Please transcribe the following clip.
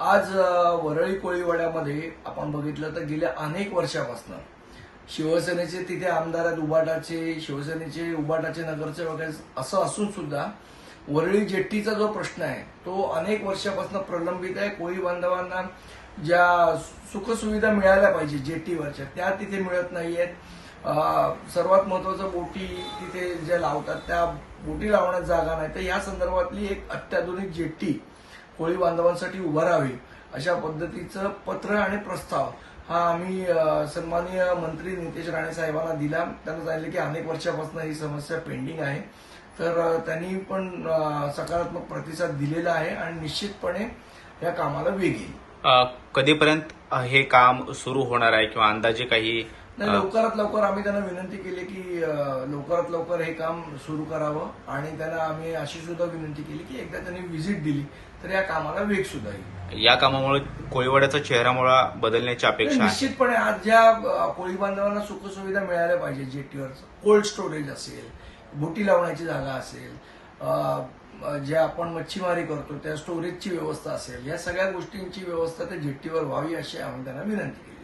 आज वरळी कोळीवाड्यामध्ये आपण बघितलं तर गेल्या अनेक वर्षापासून शिवसेनेचे तिथे आमदार आहेत उबाटाचे शिवसेनेचे उबाटाचे नगरसेवक आहेत असं असून सुद्धा वरळी जेट्टीचा जो प्रश्न आहे तो अनेक वर्षापासून प्रलंबित आहे. कोळी बांधवांना ज्या सुखसुविधा मिळायला पाहिजे जेट्टीवरच्या त्या तिथे मिळत नाही आहेत सर्वात महत्वाचं बोटी तिथे ज्या लावतात त्या बोटी लावण्यात जागा नाही. तर या संदर्भातली एक अत्याधुनिक जेट्टी कोळी बांधवांसाठी उभारावी अशा पद्धतीचं पत्र आणि प्रस्ताव हा आम्ही सन्माननीय मंत्री नितेश राणे साहेबांना दिला. त्यांना सांगितलं की अनेक वर्षापासून ही समस्या पेंडिंग आहे. तर त्यांनी पण सकारात्मक प्रतिसाद दिलेला आहे आणि निश्चितपणे या कामाला वेग येईल. कधीपर्यंत हे काम सुरू होणार आहे किंवा अंदाजे काही नाही लवकरात लवकर आम्ही त्यांना विनंती केली की लवकरात लवकर हे काम सुरू करावं आणि त्यांना आम्ही अशी सुद्धा विनंती केली की एकदा त्यांनी व्हिजिट दिली तर या कामाला वेग सुद्धा येईल. या कामामुळे कोळीवाड्याचा चेहरामोळा बदलण्याची अपेक्षा निश्चितपणे आज ज्या कोळी बांधवांना सुखसुविधा मिळाल्या पाहिजे जेटीवर कोल्ड स्टोरेज असेल बोटी लावण्याची जागा असेल जे आपण मच्छीमारी करतो त्या स्टोरेजची व्यवस्था असेल या सगळ्या गोष्टींची व्यवस्था त्या जेट्टीवर व्हावी अशी आम्ही त्यांना विनंती केली.